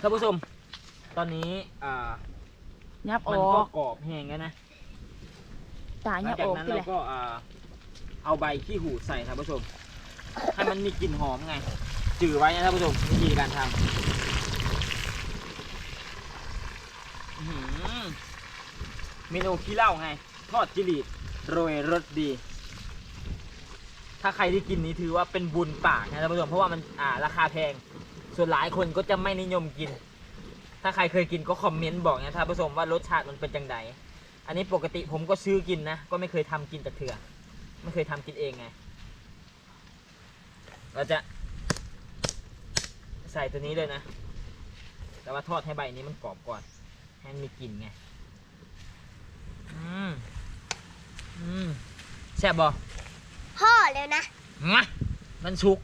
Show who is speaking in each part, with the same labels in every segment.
Speaker 1: ท่านผู้ชม ตอนนี้อ่า
Speaker 2: ยับอ
Speaker 1: มัน
Speaker 2: อ
Speaker 1: ก็
Speaker 2: ก
Speaker 1: กรอบแห้งแล้วนะ
Speaker 2: ตา
Speaker 1: หลั
Speaker 2: ยั
Speaker 1: ง
Speaker 2: บ
Speaker 1: จา
Speaker 2: อกอก
Speaker 1: นั้น
Speaker 2: ที่
Speaker 1: เรา
Speaker 2: แหละ
Speaker 1: ก็อ่าเอาใบขี้หูใส่ท่านผู้ชม ให้มันมีกลิ่นหอมไง จือไว้นะท่านผู้ชมวิธีการทำอื้อหือเมนูขี้เหล้าไง ทอดจิลีดโรยรสดี ถ้าใครที่กินนี้ถือว่าเป็นบุญปากนะท่านผู้ชมเพราะว่ามันอ่าราคาแพง ส่วนหลายคนก็จะไม่นิยมกิน ถ้าใครเคยกินก็คอมเมนต์บอกนะท่านผู้ชมว่ารสชาติมันเป็นจังไดอันนี้ปกติผมก็ซื้อกินนะ ก็ไม่เคยทำกินแต่เถื่อไม่เคยทำกินเองไง เราจะใส่ตัวนี้เลยนะ แต่ว่าทอดให้ใบนี้มันกรอบก่อน ให้มันมีกลิ่นไง อืม อืมแซ่บบ่
Speaker 3: พ่อเลยนะ
Speaker 1: งะมันสุก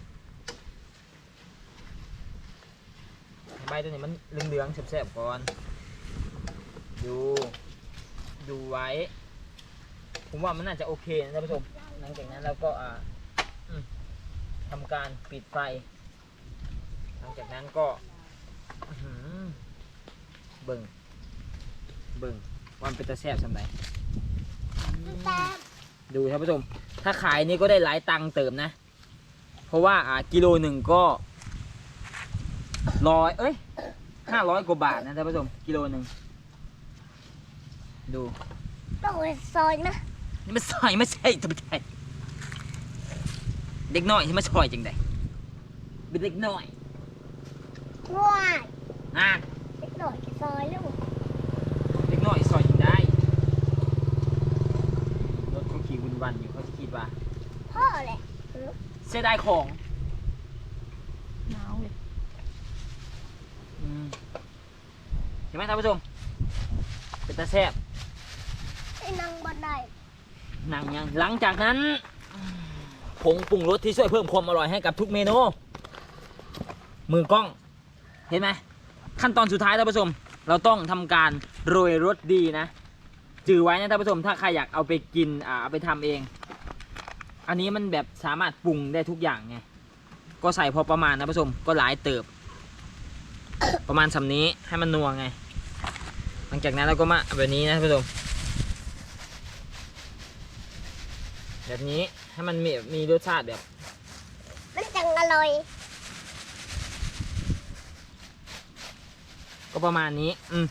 Speaker 1: ให้ใบตัวนี้มันเหลืองๆแซ่บๆก่อนดูดูไว้ ผมว่ามันน่าจะโอเคนะท่านผู้ชมหลังจากนั้นเราก็อ่าทำการปิดไฟ หลังจากนั้นก็เบิ่งเบิ่งวันเป็นตะแซบสำไหนดูท่านผู้ชม ถ้าขายนี่ก็ได้หลายตังค์เติมนะ เพราะว่าอ่ากิโลหนึ่งก็ ร้อยเอ้ยห้าร้อยกว่าบาทนะท่านผู้ชมกิโลหนึ่งดู
Speaker 3: ต้องไปซอยนะ
Speaker 1: นี่มันซอยไม่ใช่ตัวใหญ่เด็กน้อยที่มาซอยจังไดเป็นเด็กน้อย
Speaker 3: ว้าย
Speaker 1: อะ
Speaker 3: เล็กหน่อยซอยลูก
Speaker 1: เด็กน้อยซอยจังได้รถเขาขี่วุ่นวันอยู่เขาจะคิดว่า
Speaker 3: พ่อแหละ
Speaker 1: เสียดายของ
Speaker 2: หนาวเลย
Speaker 1: อืม เห็นไหมท่านผู้ชม เป็นตาแซ่บ
Speaker 3: ไอ้นางบันได
Speaker 1: หนังยังหลังจากนั้นผงปรุงรสที่ช่วยเพิ่มความอร่อยให้กับทุกเมนู มือกล้อง เห็นไหมขั้นตอนสุดท้ายท่านผู้ชม เราต้องทำการโรยรสดีนะ จือไว้นะท่านผู้ชม ถ้าใครอยากเอาไปกินอ่าเอาไปทำเอง อันนี้มันแบบสามารถปรุงได้ทุกอย่างไง ก็ใส่พอประมาณนะท่านผู้ชม ก็หลายเติบ ประมาณสำนี้ให้มันนัวไง หลังจากนั้นเราก็มาแบบนี้นะท่านผู้ชมแบบนี้ให้มันมีมีรสชาติแบบ
Speaker 3: มันจังอร่อย
Speaker 1: ก็ประมาณนี้ อืม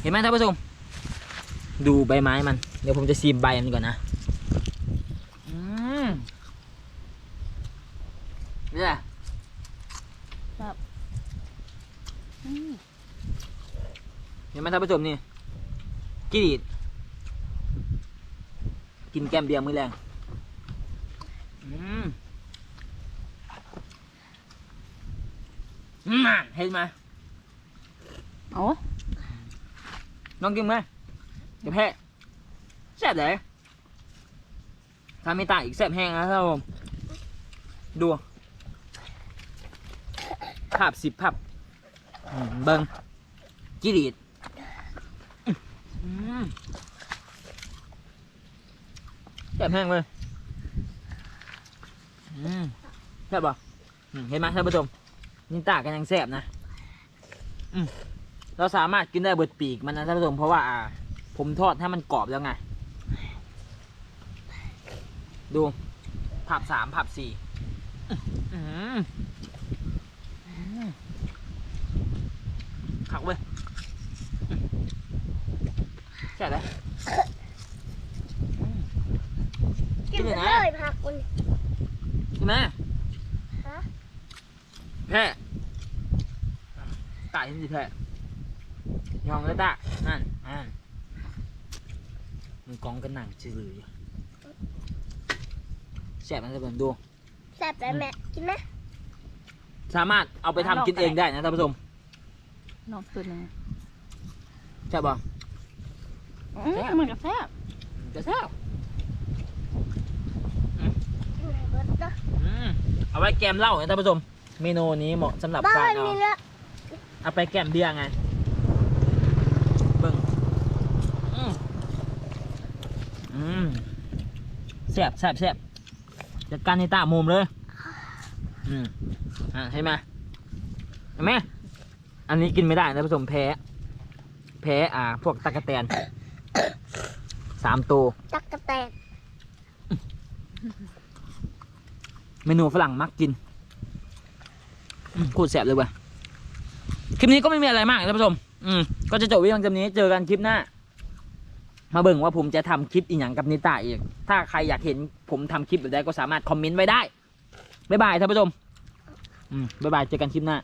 Speaker 1: เห็นไหมท่านผู้ชม ดูใบไม้มัน เดี๋ยวผมจะซีมใบมันก่อนนะอืมนี่แหละ
Speaker 2: อืม
Speaker 1: เห็นไหมท่านผู้ชมนี่กิริดกินแกมเบียร์มื้อแรงอืมอืมเห็นไหม
Speaker 2: เอา
Speaker 1: น้องกินไหมจะแพ้แซ่บเลยถ้าไม่ตายอีกแซ่บแห้งนะครับผมดูภาพสิบภาพอืม เบิงจิรีดอืมแซ่บแห้งเลยอืมแซ่บป่ะอืมเห็นไหมท่านผู้ชมนี่ตากันยังแซ่บนะอืมเราสามารถกินได้เบิดปีกมันนะท่านผู้ชมเพราะว่าอ่าผมทอดให้มันกรอบแล้วไง ดูผับสามผับสี่อื้อหืออื้อขักเว้ยอื้อ แค่ไหน
Speaker 3: กิน
Speaker 1: กิน
Speaker 3: เล
Speaker 1: เลยนะ
Speaker 3: ยผักคุณ
Speaker 1: ใช่ไหม
Speaker 3: ฮะ
Speaker 1: แพ้ตายที่สิแพ้ยองเลยตานั่นนั่นมึงกองกันหนังจืดอยู่แสบมันจะเป็นดู
Speaker 3: แซ่บเลยแม่กินไหม
Speaker 1: สามารถเอาไปทำกินเองได้นะท่านผู้ชม
Speaker 2: นอกตัวหนึง
Speaker 1: ใช่ป่ะ
Speaker 2: อืมมันก็แซ่บ
Speaker 1: จะแซ่บ
Speaker 3: กินไหนเบิดนะ
Speaker 1: อืมเอาไว้แกมเหล้านะท่านผู้ชม เมนูนี้เหมาะสำหรับ
Speaker 3: บ้า
Speaker 1: การ
Speaker 3: น
Speaker 1: เอา
Speaker 3: มีเนื้อ
Speaker 1: เอาไปแกมเบียร์ไงเบิ่งอืมอืมแซ่บแซ่บแซ่บจัดการในตามุมเลย อืมอ่าเห็นไหมเห็นไหมอันนี้กินไม่ได้นะท่านผู้ชมแพ้ แพ้อ่า พวกตะกะแตน สามตัว
Speaker 3: ตักกะแตน
Speaker 1: เมนูฝรั่งมักกินอืมโคตรแสบเลยเว้ยคลิปนี้ก็ไม่มีอะไรมากท่านผู้ชม อืมก็จะจบวิดีโอจำนี้เจอกันคลิปหน้า มาเบิ่งว่าผมจะทำคลิปอีกอย่างกับนิตาอีก ถ้าใครอยากเห็นผมทำคลิปแบบใดก็สามารถคอมเมนต์ไว้ได้ บ๊ายบายท่านผู้ชม อืมบ๊ายบายเจอกันคลิปหน้า
Speaker 3: บ